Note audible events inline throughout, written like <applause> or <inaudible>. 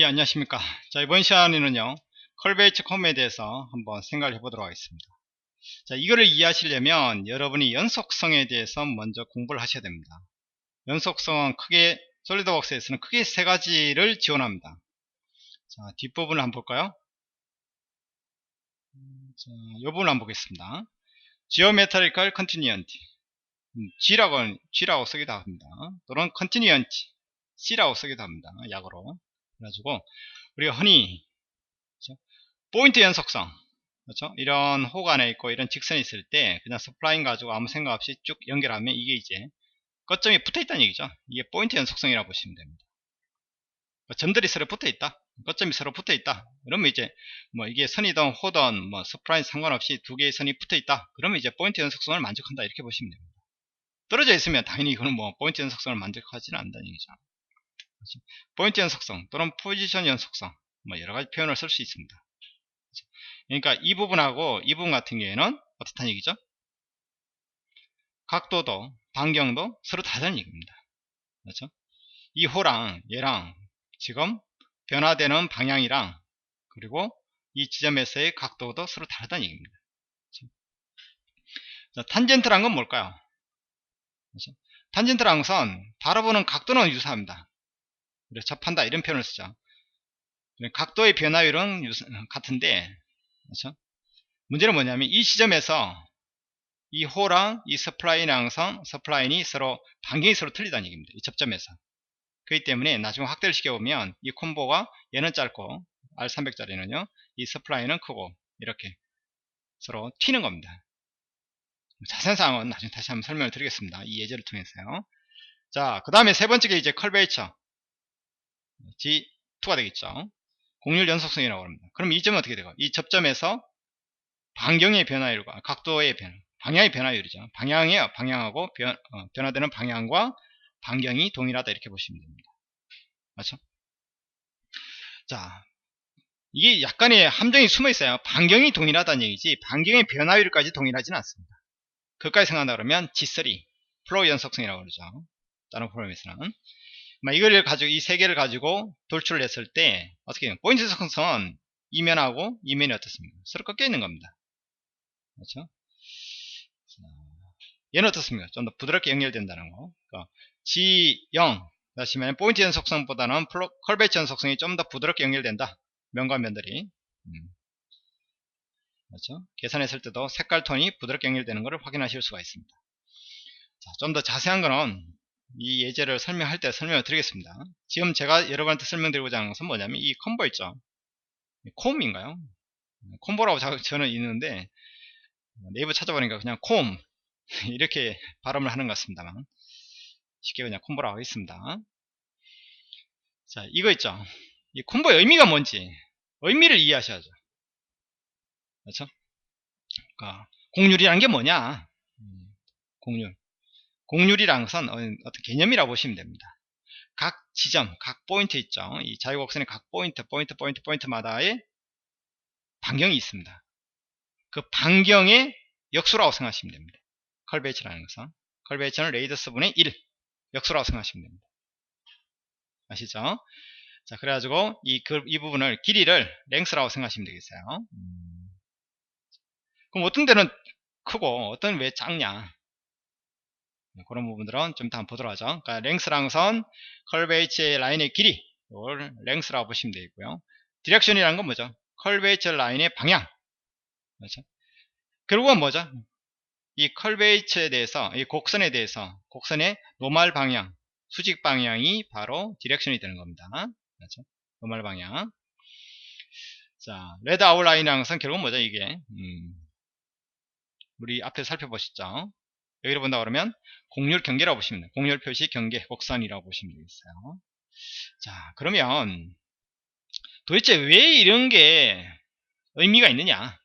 예, 안녕하십니까. 자, 이번 시간에는요, 컬베이츠 컴에 대해서 한번 생각을 해보도록 하겠습니다. 자, 이거를 이해하시려면 여러분이 연속성에 대해서 먼저 공부를 하셔야 됩니다. 연속성은 크게, 솔리드웍스에서는 크게 세 가지를 지원합니다. 자, 뒷부분을 한번 볼까요? 음, 자, 이 부분을 한번 보겠습니다. Geometrical Continuity. 음, G라고, G라고 쓰기도 합니다. 또는 Continuity. C라고 쓰기도 합니다. 약으로. 그래가지고 우리가 흔히 그렇죠? 포인트 연속성 그렇죠? 이런 호가 안에 있고 이런 직선이 있을 때 그냥 스플라인 가지고 아무 생각 없이 쭉 연결하면 이게 이제 거점이 붙어 있다는 얘기죠 이게 포인트 연속성이라고 보시면 됩니다 뭐 점들이 서로 붙어 있다 거점이 서로 붙어 있다 그러면 이제 뭐 이게 선이든 호든 뭐 스플라인 상관없이 두 개의 선이 붙어 있다 그러면 이제 포인트 연속성을 만족한다 이렇게 보시면 됩니다 떨어져 있으면 당연히 이거는 뭐 포인트 연속성을 만족하지는 않는다는 얘기죠? 포인트 연속성 또는 포지션 연속성 뭐 여러가지 표현을 쓸 수 있습니다. 그렇죠? 그러니까 이 부분하고 이 부분 같은 경우에는 어떻다는 얘기죠? 각도도 반경도 서로 다르다는 얘기입니다. 그렇죠? 이 호랑 얘랑 지금 변화되는 방향이랑 그리고 이 지점에서의 각도도 서로 다르다는 얘기입니다. 그렇죠? 자, 탄젠트란 건 뭘까요? 그렇죠? 탄젠트란 것은 바라보는 각도는 유사합니다 그래서 접한다 이런 표현을 쓰죠. 각도의 변화율은 같은데 그렇죠? 문제는 뭐냐면 이 시점에서 이 호랑 이 서플라인 항상 서플라인이 서로 반경이 서로 틀리다는 얘기입니다. 이 접점에서 그렇기 때문에 나중에 확대를 시켜보면 이 콤보가 얘는 짧고 R300짜리는요 이 서플라인은 크고 이렇게 서로 튀는 겁니다. 자세한 사항은 나중에 다시 한번 설명을 드리겠습니다. 이 예제를 통해서요. 자, 그 다음에 세 번째 게 이제 컬베이처. G2가 되겠죠. 공률 연속성이라고 합니다. 그럼 이 점은 어떻게 되고? 이 접점에서 반경의 변화율과 각도의 변화, 방향의 변화율이죠. 방향이에요. 방향하고 변, 어, 변화되는 방향과 반경이 동일하다 이렇게 보시면 됩니다. 맞죠? 자, 이게 약간의 함정이 숨어 있어요. 반경이 동일하다는 얘기지 반경의 변화율까지 동일하지는 않습니다. 그까지 생각한다 그러면 G3 플로우 연속성이라고 그러죠. 다른 프로그램에서는 이걸 가지고 이 세 개를 가지고 돌출을 했을 때 어떻게 해요? 포인트 속성은 이면하고 이면이 어떻습니까? 서로 꺾여 있는 겁니다. 그렇죠? 얘는 어떻습니까? 좀 더 부드럽게 연결된다는 거. 그러니까 G0 다시면 포인트 연속성보다는 컬베이츠 연속성이 좀 더 부드럽게 연결된다. 면과 면들이. 음. 그렇죠? 계산했을 때도 색깔 톤이 부드럽게 연결되는 것을 확인하실 수가 있습니다. 좀 더 자세한 거는 이 예제를 설명할 때 설명을 드리겠습니다. 지금 제가 여러분한테 설명드리고자 하는 것은 뭐냐면 이 콤보 있죠. 콤인가요? 콤보라고 저는 있는데 네이버 찾아보니까 그냥 콤 <laughs> 이렇게 발음을 하는 것 같습니다만 쉽게 그냥 콤보라고 하겠습니다. 자 이거 있죠. 이 콤보의 의미가 뭔지 의미를 이해하셔야죠. 그렇죠? 그러니까 공률이란 게 뭐냐? 음, 공률. 공률이란 것은 어떤 개념이라고 보시면 됩니다. 각 지점, 각 포인트 있죠. 이 자유곡선의 각 포인트, 포인트, 포인트, 포인트마다의 반경이 있습니다. 그 반경의 역수라고 생각하시면 됩니다. 컬베이츠라는 것은. 컬베이츠는 레이더스 분의 1 역수라고 생각하시면 됩니다. 아시죠? 자, 그래가지고 이, 그, 이 부분을 길이를 랭스라고 생각하시면 되겠어요. 음. 그럼 어떤 데는 크고 어떤 왜 작냐? 네, 그런 부분들은 좀 한번 보도록 하죠. 그러니까 랭스랑 선, 컬베이츠의 라인의 길이, 이걸 랭스라고 보시면 되고요. 디렉션이라는 건 뭐죠? 컬베이츠 라인의 방향. 그렇죠? 결국은 뭐죠? 이 컬베이츠에 대해서, 이 곡선에 대해서, 곡선의 노말 방향, 수직 방향이 바로 디렉션이 되는 겁니다. 그렇죠? 노말 방향. 자, 레드 아웃라인이라는 것은 결국은 뭐죠? 이게, 음, 우리 앞에 살펴보셨죠? 여기를 본다 그러면 공률 경계라고 보시면 돼요. 공률 표시 경계 곡선이라고 보시면 되겠어요. 자, 그러면 도대체 왜 이런 게 의미가 있느냐?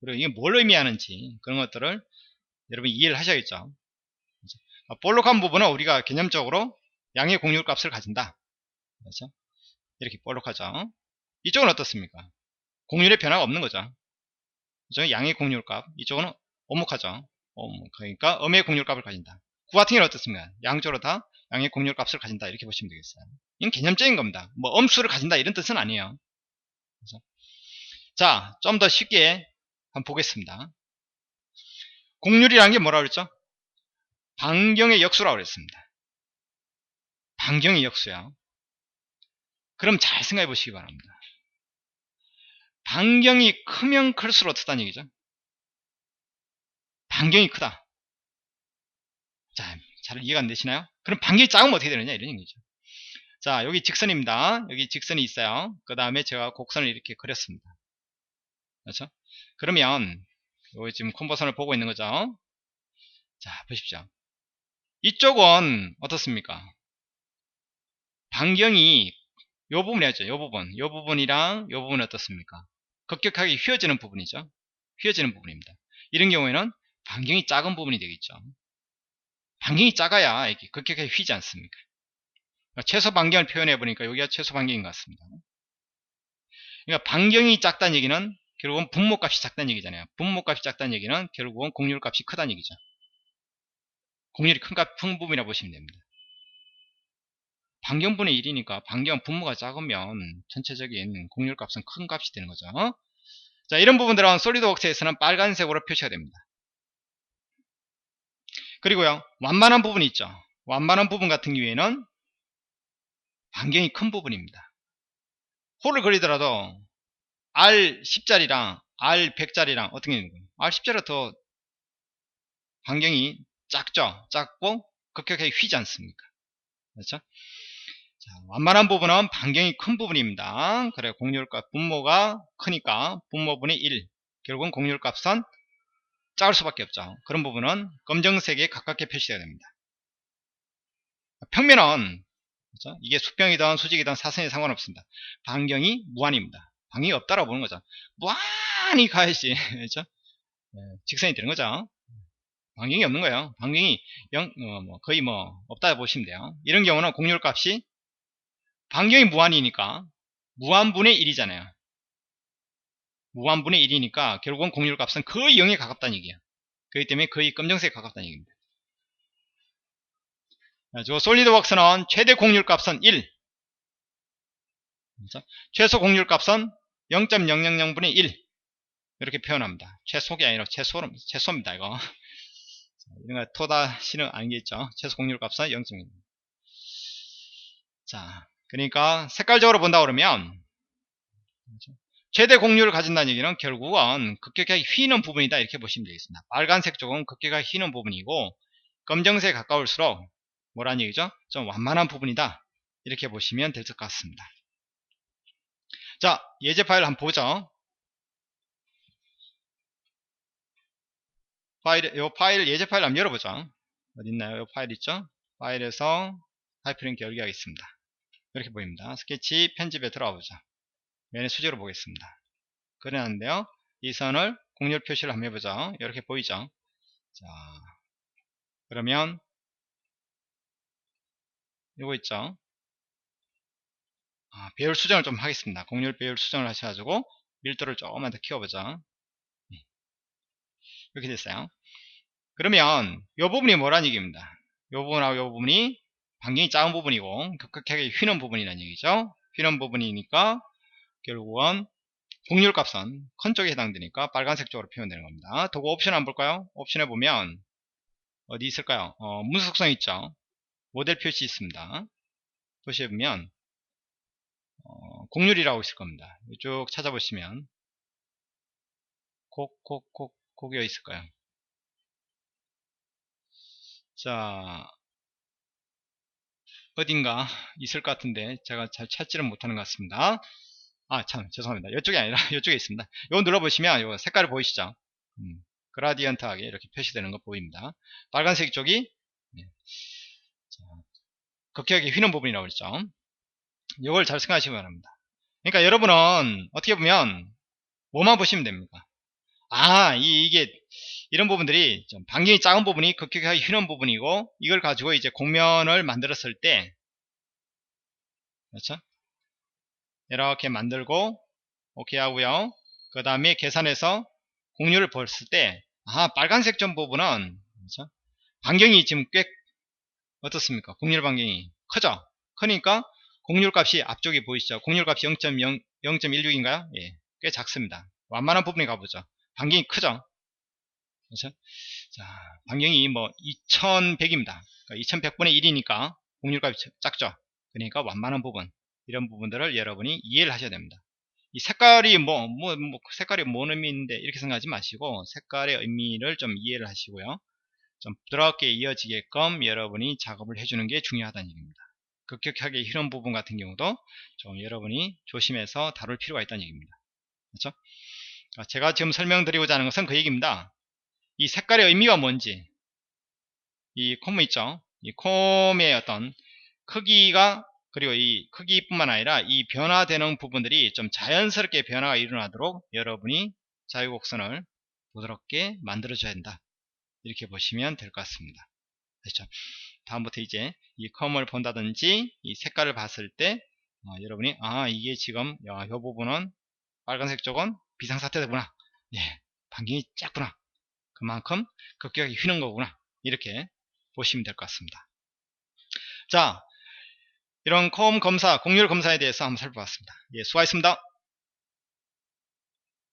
그리고 이게 뭘 의미하는지 그런 것들을 여러분 이해를 하셔야겠죠. 볼록한 부분은 우리가 개념적으로 양의 공률 값을 가진다. 그렇죠? 이렇게 볼록하죠. 이쪽은 어떻습니까? 공률의 변화가 없는 거죠. 이쪽은 양의 공률 값, 이쪽은 오목하죠. 그러니까 음의 공률값을 가진다. 구 같은 경우는 어떻습니까? 양쪽으로 다 양의 공률 값을 가진다 이렇게 보시면 되겠어요. 이건 개념적인 겁니다. 뭐 음수를 가진다 이런 뜻은 아니에요. 그래서 자, 좀 더 쉽게 한번 보겠습니다. 공률이라는 게 뭐라 그랬죠? 반경의 역수라고 그랬습니다. 반경의 역수야. 그럼 잘 생각해 보시기 바랍니다. 반경이 크면 클수록 어떻다는 얘기죠? 반경이 크다. 자, 잘 이해가 안 되시나요? 그럼 반경이 작으면 어떻게 되느냐 이런 얘기죠. 자, 여기 직선입니다. 여기 직선이 있어요. 그 다음에 제가 곡선을 이렇게 그렸습니다. 그렇죠? 그러면 여기 지금 콤보선을 보고 있는 거죠. 자, 보십시오. 이쪽은 어떻습니까? 반경이 요 부분이었죠. 요 부분. 요 부분이랑 요 부분은 어떻습니까? 급격하게 휘어지는 부분이죠. 휘어지는 부분입니다. 이런 경우에는 반경이 작은 부분이 되겠죠. 반경이 작아야 이렇게 급격하게 휘지 않습니까? 그러니까 최소 반경을 표현해 보니까 여기가 최소 반경인 것 같습니다. 그러니까 반경이 작다는 얘기는 결국은 분모값이 작다는 얘기잖아요. 분모값이 작다는 얘기는 결국은 공률값이 크다는 얘기죠. 공률이 큰, 값, 큰 부분이라 보시면 됩니다. 반경분의 1이니까 반경 분모가 작으면 전체적인 공률값은 큰 값이 되는 거죠. 자 이런 부분들은 솔리드웍스에서는 빨간색으로 표시가 됩니다. 그리고요 완만한 부분이 있죠. 완만한 부분 같은 경우에는 반경이 큰 부분입니다. 홀을 그리더라도 R10짜리랑 R100짜리랑 어떻게 되는 거예요? R10짜리가 더 반경이 작죠? 작고 급격하게 휘지 않습니까? 그렇죠? 자, 완만한 부분은 반경이 큰 부분입니다. 그래 공률값 분모가 크니까 분모분의 1 결국은 공률값은 작을 수밖에 없죠. 그런 부분은 검정색에 가깝게 표시해야 됩니다. 평면은 그렇죠? 이게 수평이든 수직이든 사선이 상관없습니다. 반경이 무한입니다. 반경이 없다라고 보는 거죠. 무한히 가야지 <laughs> 그렇죠? 네, 직선이 되는 거죠. 반경이 없는 거예요. 반경이 0, 어, 뭐 거의 뭐 없다 보시면 돼요. 이런 경우는 공률값이 반경이 무한이니까 무한분의 1이잖아요. 무한분의 1이니까 결국은 공률 값은 거의 0에 가깝다는 얘기예요. 그렇기 때문에 거의 검정색에 가깝다는 얘기입니다. 저 솔리드웍스는 최대 공률 값은 1 그렇죠? 최소 공률 값은 0.000분의 1 이렇게 표현합니다. 최소가 아니라 최소, 최소입니다. 이거 이런 거 토다시는 아니겠죠. 최소 공률 값은 0.1 자, 그러니까 색깔적으로 본다 그러면? 최대 공률을 가진다는 얘기는 결국은 급격하게 휘는 부분이다 이렇게 보시면 되겠습니다. 빨간색 쪽은 급격하게 휘는 부분이고 검정색에 가까울수록 뭐라는 얘기죠? 좀 완만한 부분이다 이렇게 보시면 될 것 같습니다. 자 예제 파일 한번 보죠. 파일, 요 파일 예제 파일 한번 열어보죠. 어디 있나요? 요 파일 있죠? 파일에서 하이퍼링크 열기 하겠습니다. 이렇게 보입니다. 스케치 편집에 들어가 보죠. 면의 수직으로 보겠습니다. 그러는데요. 이 선을 공률 표시를 한번 해보죠. 이렇게 보이죠. 자, 그러면 이거 있죠. 아, 배열 수정을 좀 하겠습니다. 공률 배열 수정을 하셔가지고 밀도를 조금만 더 키워보죠. 네. 이렇게 됐어요. 그러면 이 부분이 뭐라는 얘기입니다. 이 부분하고 이 부분이 반경이 작은 부분이고 급격하게 휘는 부분이라는 얘기죠. 휘는 부분이니까 결국은 공률값은 큰 쪽에 해당되니까 빨간색 쪽으로 표현되는 겁니다. 도구 옵션 한번 볼까요? 옵션에 보면 어디 있을까요? 어, 문속성 있죠. 모델 표시 있습니다. 보시면 어, 공률이라고 있을 겁니다. 쭉 찾아보시면 곡곡곡 곡이 어디 있을까요? 자 어딘가 있을 것 같은데 제가 잘 찾지를 못하는 것 같습니다. 아, 참, 죄송합니다. 이쪽이 아니라 <laughs> 이쪽에 있습니다. 이거 눌러보시면 요 색깔이 보이시죠? 음, 그라디언트하게 이렇게 표시되는 거 보입니다. 빨간색 쪽이 네. 자, 극격하게 휘는 부분이라고 그랬죠. 이걸 잘 생각하시기 바랍니다. 그러니까 여러분은 어떻게 보면 뭐만 보시면 됩니까? 아, 이, 게 이런 부분들이 좀 반경이 작은 부분이 극격하게 휘는 부분이고 이걸 가지고 이제 공면을 만들었을 때 그렇죠? 이렇게 만들고 오케이 하고요 그 다음에 계산해서 공률을 봤을 때 아, 빨간색 점 부분은 그렇죠? 반경이 지금 꽤 어떻습니까? 곡률 반경이 크죠? 크니까 곡률 값이 앞쪽에 보이시죠? 곡률 값이 0.0, 0.16인가요? 예, 꽤 작습니다. 완만한 부분에 가보죠. 반경이 크죠? 그렇죠? 자, 반경이 뭐 2100입니다. 그러니까 2100분의 1이니까 곡률 값이 작죠? 그러니까 완만한 부분, 이런 부분들을 여러분이 이해를 하셔야 됩니다. 이 색깔이 뭐, 뭐, 뭐, 색깔이 뭔 의미인데 이렇게 생각하지 마시고 색깔의 의미를 좀 이해를 하시고요. 좀 부드럽게 이어지게끔 여러분이 작업을 해주는 게 중요하다는 얘기입니다. 급격하게 흐른 부분 같은 경우도 좀 여러분이 조심해서 다룰 필요가 있다는 얘기입니다. 그렇죠? 아, 제가 지금 설명드리고자 하는 것은 그 얘기입니다. 이 색깔의 의미가 뭔지 이 콤 있죠? 이 콤의 어떤 크기가 그리고 이 크기뿐만 아니라 이 변화되는 부분들이 좀 자연스럽게 변화가 일어나도록 여러분이 자유곡선을 부드럽게 만들어줘야 된다. 이렇게 보시면 될 것 같습니다. 그렇죠? 다음부터 이제 이 컴을 본다든지 이 색깔을 봤을 때 어, 여러분이 아 이게 지금 야, 이 부분은 빨간색 쪽은 비상사태구나 예, 반경이 작구나 그만큼 급격하게 휘는 거구나 이렇게 보시면 될 것 같습니다. 자 이런 컴 검사, 공률 검사에 대해서 한번 살펴봤습니다. 예, 수고하셨습니다.